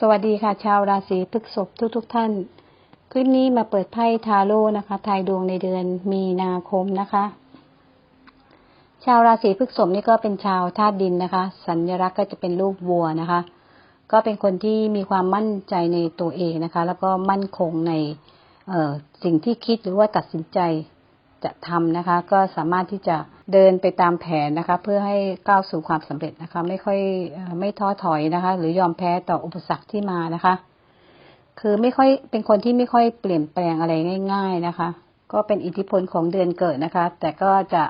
สวัสดีค่ะ ชาวราศีพฤษภทุกทุกท่านคลิปนี้มาเปิดไพ่ทาโร่นะคะทายดวงในเดือนมีนาคมนะคะ ชาวราศีพฤษภนี่ก็เป็นชาวธาตุดินนะคะ สัญลักษณ์ก็จะเป็นรูปวัวนะคะ ก็เป็นคนที่มีความมั่นใจในตัวเองนะคะ แล้วก็มั่นคงในสิ่งที่คิดหรือว่าตัดสินใจ จะทำนะคะ ก็สามารถที่จะเดินไปตามแผนนะคะ เพื่อให้ก้าวสู่ความสำเร็จนะคะ ไม่ค่อยไม่ท้อถอยนะคะ หรือยอมแพ้ต่ออุปสรรคที่มานะคะ คือไม่ค่อยเป็นคนที่ไม่ค่อยเปลี่ยนแปลงอะไรง่าย ๆนะคะ ก็เป็นอิทธิพลของเดือนเกิดนะคะ แต่ก็จะ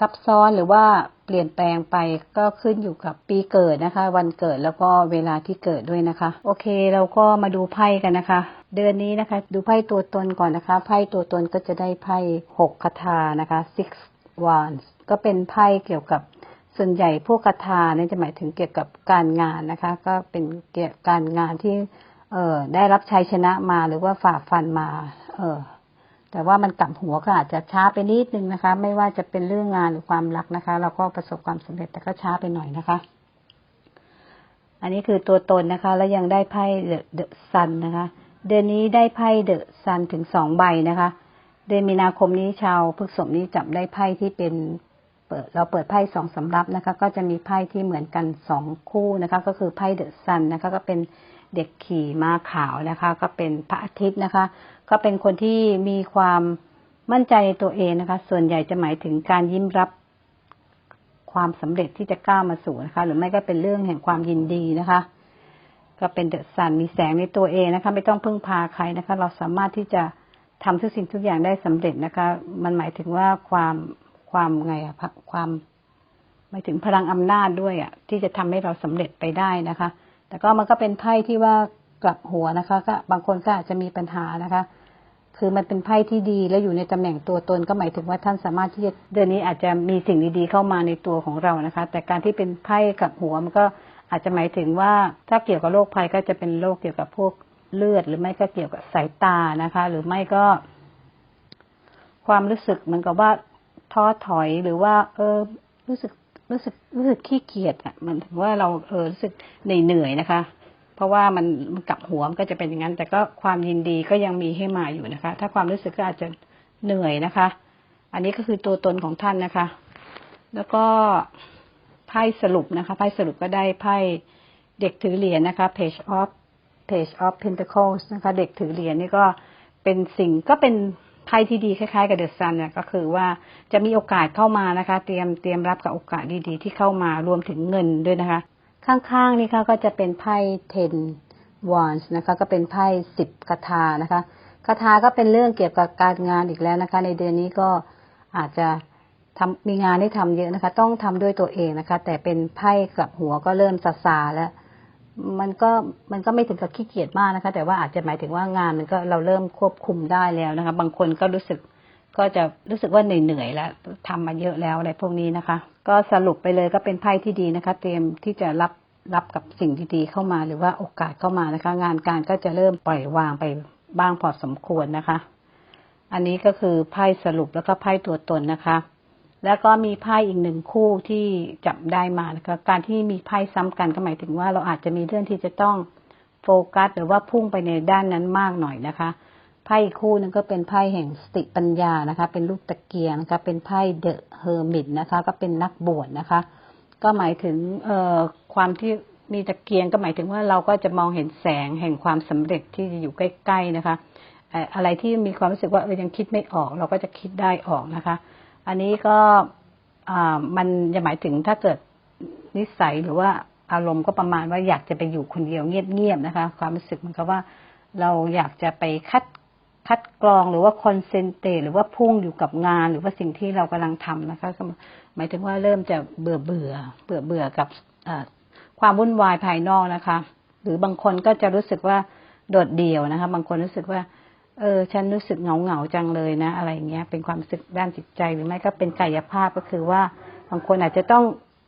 ซับซ้อนหรือว่าเปลี่ยนแปลงไปก็ขึ้นอยู่กับปีเกิดนะคะ วันเกิดแล้วก็เวลาที่เกิดด้วยนะคะ โอเคเราก็มาดูไพ่กันนะคะ เดือนนี้นะคะ ดูไพ่ตัวตนก่อนนะคะ ไพ่ตัวตนก็จะได้ไพ่หกคาถานะคะ six wands ก็เป็นไพ่เกี่ยวกับส่วนใหญ่พวกคาถาเนี่ยจะหมายถึงเกี่ยวกับการงานนะคะ ก็เป็นเกี่ยวกับการงานที่เออได้รับชัยชนะมาหรือว่าฝ่าฟันมา เออแต่ว่ามันกลับหัวก็อาจจะช้าไปนิดนึงนะคะ ไม่ว่าจะเป็นเรื่องงานหรือความรักนะคะ เราก็ประสบความสำเร็จแต่ก็ช้าไปหน่อยนะคะ อันนี้คือตัวตนนะคะ แล้วยังได้ไพ่เดอะซันนะคะ เดือนนี้ได้ไพ่เดอะซันถึงสองใบนะคะ เดือนมีนาคมนี้ชาวพฤษภนี้จับได้ไพ่ที่เป็นเปิดเราเปิดไพ่สองสำรับนะคะ ก็จะมีไพ่ที่เหมือนกันสองคู่นะคะ ก็คือไพ่เดอะซันนะคะ ก็เป็นเด็กขี่ม้าขาวนะคะ ก็เป็นพระอาทิตย์นะคะ ก็เป็นคนที่มีความมั่นใจในตัวเองนะคะ ส่วนใหญ่จะหมายถึงการยิ้มรับความสำเร็จที่จะก้าวมาสู่นะคะ หรือไม่ก็เป็นเรื่องแห่งความยินดีนะคะ ก็เป็นเดอะซันมีแสงในตัวเองนะคะ ไม่ต้องพึ่งพาใครนะคะ เราสามารถที่จะทำทุกสิ่งทุกอย่างได้สำเร็จนะคะ มันหมายถึงว่าความความไงอะความหมายถึงพลังอำนาจด้วยอะที่จะทำให้เราสำเร็จไปได้นะคะ แต่ก็มันก็เป็นไพ่ที่ว่ากลับหัวนะคะ ก็บางคนก็อาจจะมีปัญหานะคะ คือมันเป็นไพ่ที่ดีและอยู่ในตำแหน่งตัวตนก็หมายถึงว่าท่านสามารถที่จะเดือนนี้อาจจะมีสิ่งดีๆเข้ามาในตัวของเรานะคะ แต่การที่เป็นไพ่กับหัวมันก็ อาจจะหมายถึงว่าถ้าเกี่ยวกับโรคภัยก็จะเป็นโรคเกี่ยวกับพวกเลือด หรือไม่ก็เกี่ยวกับสายตานะคะ หรือไม่ก็ ความรู้สึกเหมือนกับว่าท้อถอยหรือว่า เออ รู้สึกรู้สึกรู้สึกขี้เกียจอะ มันถึงว่าเราเออรู้สึกเหนื่อยๆนะคะ เพราะว่ามันมันกลับหัวมันก็จะเป็นอย่างนั้น แต่ก็ความยินดีก็ยังมีให้มาอยู่นะคะ ถ้าความรู้สึกก็อาจจะเหนื่อยนะคะ อันนี้ก็คือตัวตนของท่านนะคะ แล้วก็ พ่สรุปนะคะไพ่สรุปก็ได้ไพ่เด็กถือเหรียญนะคะ page of page of pentacles นะคะ เด็กถือเหรียญนี่ก็เป็นสิ่งก็เป็นไพ่ที่ดีคล้ายๆกับเดอะซันเนี่ยก็คือว่าจะมีโอกาสเข้ามานะคะ เตรียมเตรียมรับกับโอกาสดีๆ ที่เข้ามารวมถึงเงินด้วยนะคะ ข้างๆนี่ค่ะก็จะเป็นไพ่ ten wands นะคะ ก็เป็นไพ่สิบคาถานะคะคาถาก็เป็นเรื่องเกี่ยวกับการงานอีกแล้วนะคะ ในเดือนนี้ก็อาจจะ ทำมีงานให้ทำเยอะนะคะ ต้องทำด้วยตัวเองนะคะ แต่เป็นไพ่กับหัวก็เริ่มซาซาแล้ว มันก็มันก็ไม่ถึงกับขี้เกียจมากนะคะ แต่ว่าอาจจะหมายถึงว่างานมันก็เราเริ่มควบคุมได้แล้วนะคะ บางคนก็รู้สึกก็จะรู้สึกว่าเหนื่อยๆแล้วทำมาเยอะแล้วอะไรพวกนี้นะคะ ก็สรุปไปเลยก็เป็นไพ่ที่ดีนะคะ เตรียมที่จะรับรับกับสิ่งดีๆเข้ามาหรือว่าโอกาสเข้ามานะคะ งานการก็จะเริ่มปล่อยวางไปบ้างพอสมควรนะคะ อันนี้ก็คือไพ่สรุปแล้วก็ไพ่ตัวตนนะคะ แล้วก็มีไพ่อีกหนึ่งคู่ที่จับได้มานะคะการที่มีไพ่ซ้ำกันก็หมายถึงว่าเราอาจจะมีเรื่องที่จะต้องโฟกัส หรือว่าพุ่งไปในด้านนั้นมากหน่อยนะคะไพ่อีกคู่นึงก็เป็นไพ่แห่งสติปัญญานะคะ เป็นลูกตะเกียงนะคะเป็นไพ่เดอะเฮอร์มิตนะคะ ก็เป็นนักบวชนะคะ ก็หมายถึงเอ่อความที่มีตะเกียงก็หมายถึงว่าเราก็จะมองเห็นแสงแห่งความสำเร็จที่จะอยู่ใกล้ ๆนะคะเอ่ออะไรที่มีความรู้สึกว่าเออยังคิดไม่ออก เราก็จะคิดได้ออกนะคะ อันนี้ก็มันจะหมายถึงถ้าเกิดนิสัยหรือว่าอารมณ์ก็ประมาณว่าอยากจะไปอยู่คนเดียวเงียบๆนะคะ ความรู้สึกเหมันก็ว่าเราอยากจะไปคัดคัดกรองหรือว่าคอนเซนเทรตหรือว่าพุ่งอยู่กับงาน หรือว่าสิ่งที่เรากำลังทำนะคะก็หมายถึงว่าเริ่มจะเบื่อเบื่อเบื่อเบื่อกับความวุ่นวายภายนอกนะคะ หรือบางคนก็จะรู้สึกว่าโดดเดี่ยวนะคะ บางคนรู้สึกว่า เออฉันรู้สึกเหงาเหงาจังเลยนะ อะไรเงี้ย เป็นความรู้สึกด้านจิตใจหรือไม่ก็เป็นกายภาพก็คือว่าบางคนอาจจะต้อง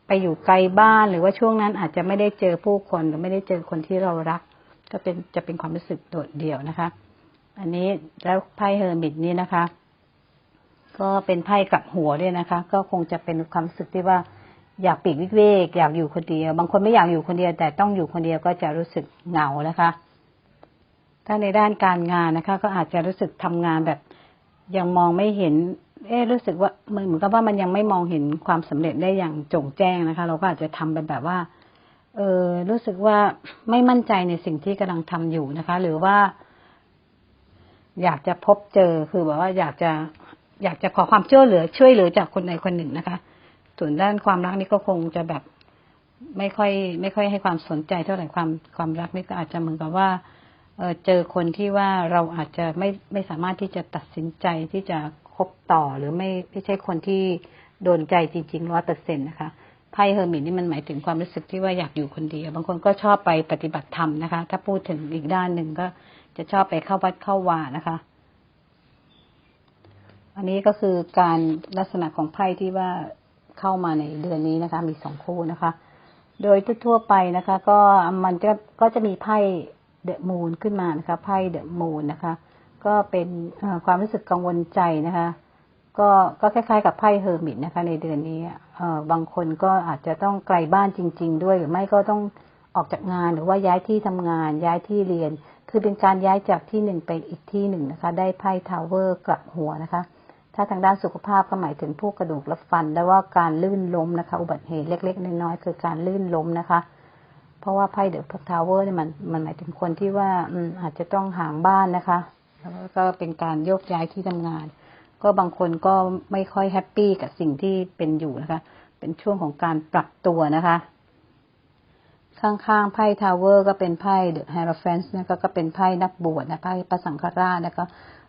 ไปอยู่ไกลบ้านหรือว่าช่วงนั้นอาจจะไม่ได้เจอผู้คนหรือไม่ได้เจอคนที่เรารัก ก็เป็นจะเป็นความรู้สึกโดดเดี่ยวนะคะ อันนี้แล้วไพ่เฮอร์มิตนี้นะคะ ก็เป็นไพ่กับหัวด้วยนะคะ ก็คงจะเป็นความรู้สึกที่ว่าอยากปีกวิเวกอยากอยู่คนเดียว บางคนไม่อยากอยู่คนเดียว แต่ต้องอยู่คนเดียวก็จะรู้สึกเหงานะคะ ถ้าในด้านการงานนะคะ ก็อาจจะรู้สึกทำงานแบบยังมองไม่เห็น เอ๊ะรู้สึกว่าเหมือนเหมือนกับว่ามันยังไม่มองเห็นความสำเร็จได้อย่างโจ่งแจ้งนะคะ เราก็อาจจะทำเป็นแบบว่า เออรู้สึกว่าไม่มั่นใจในสิ่งที่กำลังทำอยู่นะคะ หรือว่า อยากจะพบเจอคือแบบว่าอยากจะอยากจะขอความช่วยเหลือ ช่วยเหลือจากคนใดคนหนึ่งนะคะ ส่วนด้านความรักนี่ก็คงจะแบบไม่ค่อย ไม่ค่อยให้ความสนใจเท่าไหร่ความความรักนี่ก็อาจจะเหมือนกับว่า เจอคนที่ว่าเราอาจจะไม่ไม่สามารถที่จะตัดสินใจที่จะคบต่อหรือไม่ไม่ใช่คนที่โดนใจจริงๆร้อยเปอร์เซ็นตนะคะไพ่เฮอร์มิตนี่มันหมายถึงความรู้สึกที่ว่าอยากอยู่คนเดียวบางคนก็ชอบไปปฏิบัติธรรมนะคะ ถ้าพูดถึงอีกด้านหนึ่งก็จะชอบไปเข้าวัดเข้าวานะคะ อันนี้ก็คือการลักษณะของไพ่ที่ว่าเข้ามาในเดือนนี้นะคะ มีสองคู่นะคะ โดยทั่วๆไปนะคะ ก็มันจะก็จะมีไพ่ เดอะมูนขึ้นมานะคะไพ่เดอะมูนนะคะ ก็เป็นความรู้สึกกังวลใจนะคะ ก็ก็คล้ายๆ กับไพ่เฮอร์มิตนะคะ ในเดือนนี้บางคนก็อาจจะต้องไกลบ้านจริง ๆ ด้วยหรือไม่ก็ต้องออกจากงานหรือว่าย้ายที่ทำงาน ย้ายที่เรียน คือเป็นการย้ายจากที่หนึ่งไปอีกที่หนึ่งนะคะ ได้ไพ่ทาวเวอร์กลับหัวนะคะ ถ้าทางด้านสุขภาพก็หมายถึงพวกกระดูกและฟัน แล้วว่าการลื่นล้มนะคะ อุบัติเหตุเล็ก ๆ น้อยๆคือการลื่นล้มนะคะ ราะว่าไพ่เดอะทาวเวอร์เนี่ยมันมันหมายถึงคนที่ว่าอืมอาจจะต้องห่างบ้านนะคะ แล้วก็เป็นการโยกย้ายที่ทำงาน ก็บางคนก็ไม่ค่อยแฮปปี้กับสิ่งที่เป็นอยู่นะคะ เป็นช่วงของการปรับตัวนะคะ ข้างๆไพ่ทาวเวอร์ก็เป็นไพ่เดอะแฮร์ฟนส์นะคะก็เป็นไพ่นักบวชนะไพ่พระสังฆราชนะคะ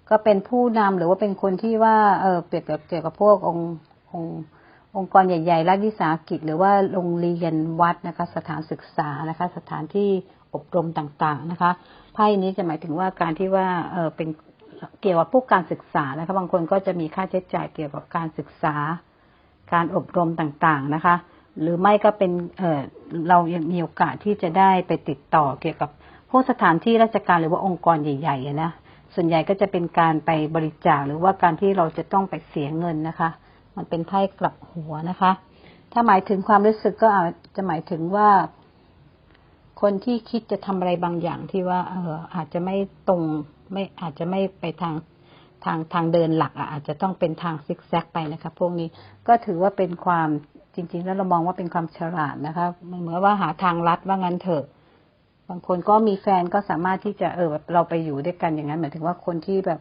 ก็เป็นผู้นำหรือว่าเป็นคนที่ว่าเออเกี่ยวกับเกี่ยวกับพวกองค์องค์ องค์กรใหญ่ๆ รัฐวิสาหกิจ หรือว่าโรงเรียนวัดนะคะ สถานศึกษานะคะ สถานที่อบรมต่างๆนะคะไพ่นี้จะหมายถึงว่าการที่ว่าเออเป็นเกี่ยวกับพวกการศึกษานะคะ บางคนก็จะมีค่าใช้จ่ายเกี่ยวกับการศึกษา การอบรมต่างๆนะคะ หรือไม่ก็เป็นเออเรายังมีโอกาสที่จะได้ไปติดต่อเกี่ยวกับพวกสถานที่ราชการหรือว่าองค์กรใหญ่ๆนะส่วนใหญ่ก็จะเป็นการไปบริจาคหรือว่าการที่เราจะต้องไปเสียเงินนะคะ มันเป็นไพ่กลับหัวนะคะ ถ้าหมายถึงความรู้สึกก็อาจจะหมายถึงว่า คนที่คิดจะทำอะไรบางอย่างที่ว่า เอออาจจะไม่ตรงไม่อาจจะไม่ไปทางทางทางเดินหลักอะอาจจะต้องเป็นทางซิกแซกไปนะคะ พวกนี้ก็ถือว่าเป็นความจริง ๆ แล้วเรามองว่าเป็นความฉลาดนะคะมันเหมือนว่าหาทางลัดว่างั้นเถอะ บางคนก็มีแฟนก็สามารถที่จะเออแบบเราไปอยู่ด้วยกันอย่างนั้นหมายถึงว่าคนที่แบบ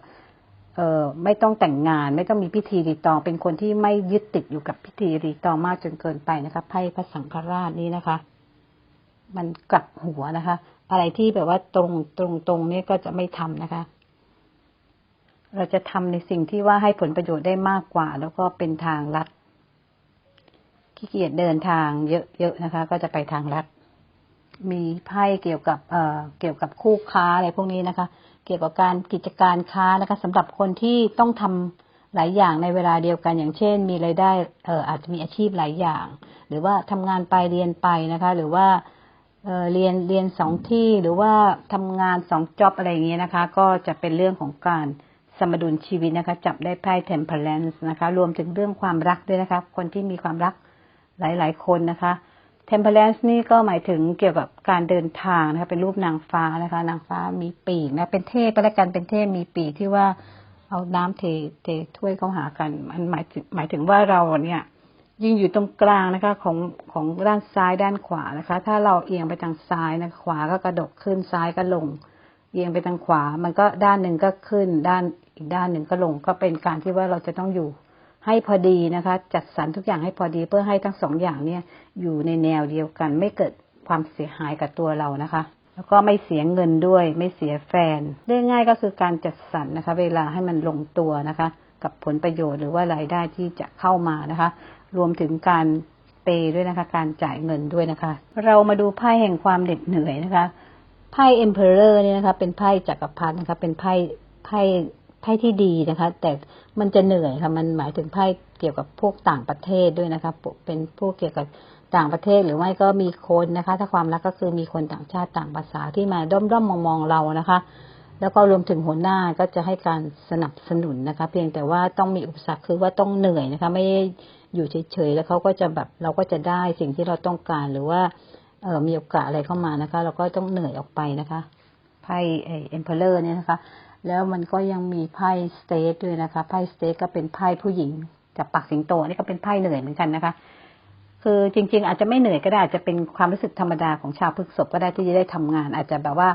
เออไม่ต้องแต่งงาน ไม่ต้องมีพิธีรีตอง เป็นคนที่ไม่ยึดติดอยู่กับพิธีรีตองมากจนเกินไปนะคะไพ่พระสังฆราชนี้นะคะ มันกลับหัวนะคะ อะไรที่แบบว่าตรงตรงตรงนี้ก็จะไม่ทำนะคะ เราจะทำในสิ่งที่ว่าให้ผลประโยชน์ได้มากกว่า แล้วก็เป็นทางลัดขี้เกียจเดินทางเยอะๆนะคะ ก็จะไปทางลัด มีไพ่เกี่ยวกับเอ่อเกี่ยวกับคู่ค้าอะไรพวกนี้นะคะ เกี่ยวกับการกิจการค้านะคะสำหรับคนที่ต้องทำหลายอย่างในเวลาเดียวกันอย่างเช่น มีรายได้เอ่ออาจจะมีอาชีพหลายอย่าง หรือว่าทำงานไปเรียนไปนะคะ หรือว่าเอ่อเรียนเรียนสองที่หรือว่าทำงานสองจ็อบอะไรอย่างเงี้ยนะคะ ก็จะเป็นเรื่องของการสมดุลชีวิตนะคะ จับได้ไพ่ temperance นะคะ รวมถึงเรื่องความรักด้วยนะคะ คนที่มีความรักหลาย ๆ คนนะคะ temperance นี่ก็หมายถึงเกี่ยวกับการเดินทางนะคะเป็นรูปนางฟ้านะคะ นางฟ้ามีปีกนะเป็นเทพก็แล้วกันเป็นเทพมีปีกที่ว่าเอาน้ำเทเทถ้วยเข้าหากัน มันหมายถึงหมายถึงว่าเราเนี่ย ยิ่งอยู่ตรงกลางนะคะ ของของด้านซ้ายด้านขวานะคะ ถ้าเราเอียงไปทางซ้ายนะขวาก็กระดกขึ้นซ้ายก็ลง เอียงไปทางขวา มันก็ด้านหนึ่งก็ขึ้นด้านอีกด้านหนึ่งก็ลงก็เป็นการที่ว่าเราจะต้องอยู่ ให้พอดีนะคะ จัดสรรทุกอย่างให้พอดีเพื่อให้ทั้งสองอย่างเนี่ย อยู่ในแนวเดียวกัน ไม่เกิดความเสียหายกับตัวเรานะคะ แล้วก็ไม่เสียเงินด้วย ไม่เสียแฟนเรื่องง่ายก็คือการจัดสรรนะคะ เวลาให้มันลงตัวนะคะ กับผลประโยชน์หรือว่ารายได้ที่จะเข้ามานะคะ รวมถึงการเปย์ด้วยนะคะ การจ่ายเงินด้วยนะคะ เรามาดูไพ่แห่งความเหน็ดเหนื่อยนะคะไพ่ Emperor เนี่ยนะคะ เป็นไพ่จักรพรรดินะคะ เป็นไพ่ไพ่ พ่ที่ดีนะคะ แต่มันจะเหนื่อยค่ะ มันหมายถึงไพ่เกี่ยวกับพวกต่างประเทศด้วยนะคะ เป็นพวกเกี่ยวกับต่างประเทศหรือไม่ก็มีคนนะคะ ถ้าความรักก็คือมีคนต่างชาติต่างภาษาที่มาด้อมด้อมมองมองๆเรานะคะ แล้วก็รวมถึงหัวหน้าก็จะให้การสนับสนุนนะคะ เพียงแต่ว่าต้องมีอุปสรรคคือว่าต้องเหนื่อยนะคะ ไม่อยู่เฉยๆแล้วเขาก็จะแบบเราก็จะได้สิ่งที่เราต้องการหรือว่าเออมีโอกาสอะไรเข้ามานะคะ เราก็ต้องเหนื่อยออกไปนะคะไพ่เอ็มเพลเลอร์เนี่ยนะคะ แล้วมันก็ยังมีไพ่สเตทด้วยนะคะ ไพ่สเตทก็เป็นไพ่ผู้หญิงจากปักสิงโตนี่ก็เป็นไพ่เหนื่อยเหมือนกันนะคะ คือจริง ๆ อาจจะไม่เหนื่อยก็ได้อาจจะเป็นความรู้สึกธรรมดาของชาวพฤษภก็ได้ที่จะได้ทำงาน อาจจะแบบว่า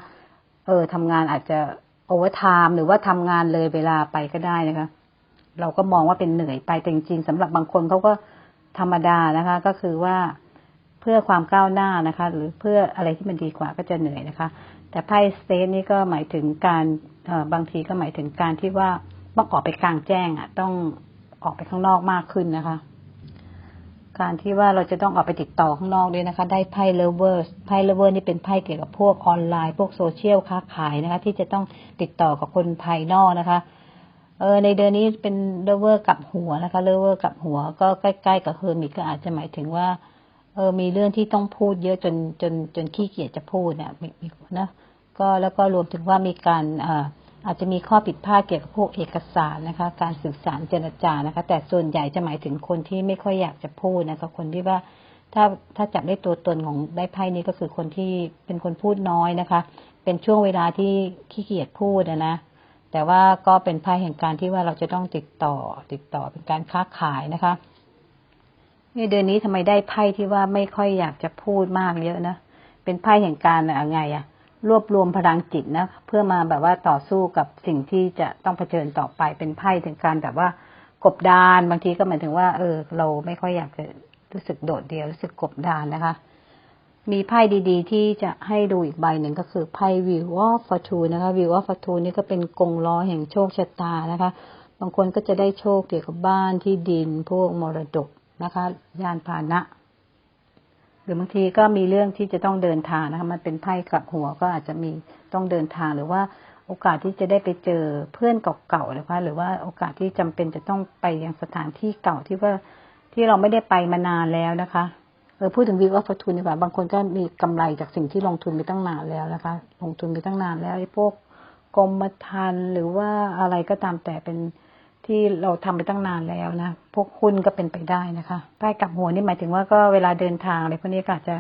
เออทำงานอาจจะโอเวอร์ไทม์หรือว่าทำงานเลยเวลาไปก็ได้นะคะ เราก็มองว่าเป็นเหนื่อยไปแต่จริงๆสำหรับบางคนเขาก็ธรรมดานะคะ ก็คือว่าเพื่อความก้าวหน้านะคะ หรือเพื่ออะไรที่มันดีกว่าก็จะเหนื่อยนะคะ แต่ไพ่สเตทนี่ก็หมายถึงการ บางทีก็หมายถึงการที่ว่าต้องออกไปกลางแจ้งอะ ต้องออกไปข้างนอกมากขึ้นนะคะ การที่ว่าเราจะต้องออกไปติดต่อข้างนอกด้วยนะคะ ได้ไพ่เลเวอร์ไพ่เลเวอร์นี่เป็นไพ่เกี่ยวกับพวกออนไลน์ พวกโซเชียลค้าขายนะคะ ที่จะต้องติดต่อกับคนภายนอกนะคะเออในเดือนนี้เป็นเลเวอร์กับหัวนะคะเลเวอร์กับหัว ก็ใกล้ๆกับเฮอร์มิตก็อาจจะหมายถึงว่า เออมีเรื่องที่ต้องพูดเยอะจนจนจนขี้เกียจจะพูดเนี่ยมีมีนะ ก็แล้วก็รวมถึงว่ามีการอาจจะมีข้อผิดพลาดเกี่ยวกับพวกเอกสารนะคะ การสื่อสารเจรจานะคะ แต่ส่วนใหญ่จะหมายถึงคนที่ไม่ค่อยอยากจะพูดนะคะคนที่ว่าถ้าถ้าจับได้ตัวตนของได้ไพ่นี้ก็คือคนที่เป็นคนพูดน้อยนะคะ เป็นช่วงเวลาที่ขี้เกียจพูดนะ แต่ว่าก็เป็นไพ่แห่งการที่ว่าเราจะต้องติดต่อ ติดต่อเป็นการค้าขายนะคะในเดือนนี้ทำไมได้ไพ่ที่ว่าไม่ค่อยอยากจะพูดมากเยอะนะ เป็นไพ่แห่งการอะไงอะ รวบรวมพลังจิตนะเพื่อมาแบบว่าต่อสู้กับสิ่งที่จะต้องเผชิญต่อไปเป็นไพ่ถึงการแบบว่ากบดานบางทีก็หมายถึงว่า เออ เราไม่ค่อยอยากจะรู้สึกโดดเดี่ยวรู้สึกกบดานนะคะ มีไพ่ดี ๆ ที่จะให้ดูอีกใบหนึ่งก็คือไพ่ View of Fortune นะคะ View of Fortune นี่ก็เป็นกงล้อแห่งโชคชะตานะคะ บางคนก็จะได้โชคเกี่ยวกับบ้านที่ดินพวกมรดกนะคะ ยานพาหนะ หรือบางทีก็มีเรื่องที่จะต้องเดินทางนะคะมันเป็นไพ่กลับหัวก็อาจจะมีต้องเดินทางหรือว่าโอกาสที่จะได้ไปเจอเพื่อนเก่าๆนะคะหรือว่าโอกาสที่จำเป็นจะต้องไปยังสถานที่เก่าที่ว่าที่เราไม่ได้ไปมานานแล้วนะคะเออพูดถึงวิวว่าฟอทูนดีกว่าบางคนก็มีกำไรจากสิ่งที่ลงทุนไปตั้งนานแล้วนะคะ ลงทุนไปตั้งนานแล้วไอ้พวกกรมธรรม์หรือว่าอะไรก็ตามแต่เป็น ที่เราทำไปตั้งนานแล้วนะ พวกหุ้นก็เป็นไปได้นะคะป้ายกลับหัวนี่หมายถึงว่าก็เวลาเดินทางอะไรพวกนี้ก็อาจจะ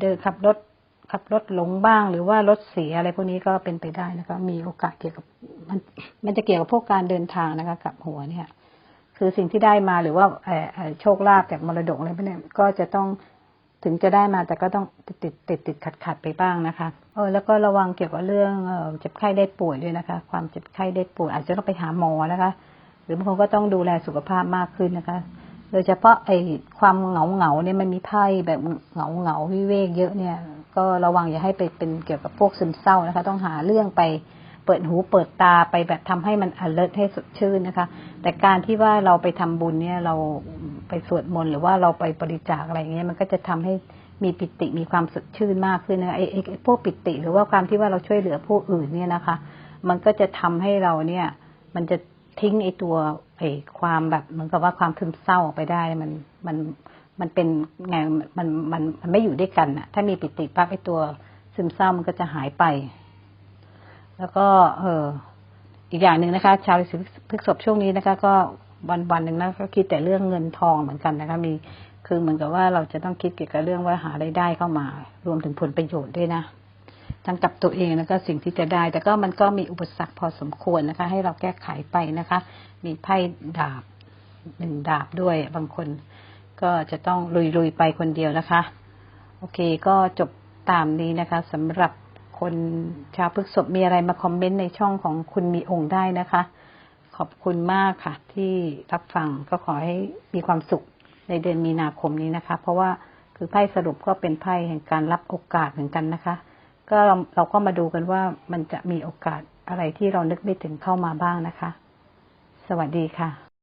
เดินขับรถขับรถหลงบ้าง หรือว่ารถเสียอะไรพวกนี้ก็เป็นไปได้นะคะ มีโอกาสเกี่ยวกับมันมันจะเกี่ยวกับพวกการเดินทางนะคะกับหัวเนี่ย คือสิ่งที่ได้มาหรือว่าโชคลาภจากมรดกอะไรพวกนี้ก็จะต้องถึงจะได้มาแต่ก็ต้องติดติดติดติดขัดขัดไปบ้างนะคะเออแล้วก็ระวังเกี่ยวกับเรื่องเออเจ็บไข้ได้ป่วยด้วยนะคะ ความเจ็บไข้ได้ป่วยอาจจะต้องไปหาหมอนะคะ หรือบางคนก็ต้องดูแลสุขภาพมากขึ้นนะคะ โดยเฉพาะไอ้ความเหงาเหงาเนี่ยมันมีไพ่แบบเหงาเหงาวิเวกเยอะเนี่ย ก็ระวังอย่าให้ไปเป็นเกี่ยวกับพวกซึมเศร้านะคะ ต้องหาเรื่องไปเปิดหูเปิดตาไปแบบทำให้มัน alert ให้สดชื่นนะคะ แต่การที่ว่าเราไปทำบุญเนี่ย เราไปสวดมนต์หรือว่าเราไปบริจาคอะไรเงี้ยมันก็จะทำให้มีปิติมีความสดชื่นมากขึ้นนะไอ้ไอ้พวกปิติ หรือว่าความที่ว่าเราช่วยเหลือผู้อื่นเนี่ยนะคะ มันก็จะทำให้เราเนี่ย มันจะ ทิ้งไอ้ตัวไอ้ความแบบเหมือนกับว่าความซึมเศร้าออกไปได้มันมันมันเป็นไงมันมันมันไม่อยู่ด้วยกันอะถ้ามีปิติปั๊บไอ้ตัวซึมเศร้ามันก็จะหายไป แล้วก็ เอออีกอย่างหนึ่งนะคะ ชาวราศีพฤษภช่วงนี้นะคะ ก็วันวันหนึ่งนะก็คิดแต่เรื่องเงินทองเหมือนกันนะคะ มีคือเหมือนกับว่าเราจะต้องคิดเกี่ยวกับเรื่องว่าหาไรายได้เข้ามารวมถึงผลประโยชน์ด้วยนะ ทั้งกับตัวเองแล้วก็สิ่งที่จะได้ แต่ก็มันก็มีอุปสรรคพอสมควรนะคะ ให้เราแก้ไขไปนะคะ มีไพ่ดาบหนึ่งดาบด้วย บางคนก็จะต้องลุยๆไปคนเดียวนะคะ โอเคก็จบตามนี้นะคะสำหรับคนชาวพฤกษบมีอะไรมาคอมเมนต์ในช่องของคุณมีองค์ได้นะคะ ขอบคุณมากค่ะ ที่รับฟังก็ขอให้มีความสุขในเดือนมีนาคมนี้นะคะ เพราะว่าคือไพ่สรุปก็เป็นไพ่แห่งการรับโอกาสเหมือนกันนะคะ ก็เราเราก็มาดูกันว่ามันจะมีโอกาสอะไรที่เรานึกไม่ถึงเข้ามาบ้างนะคะ สวัสดีค่ะ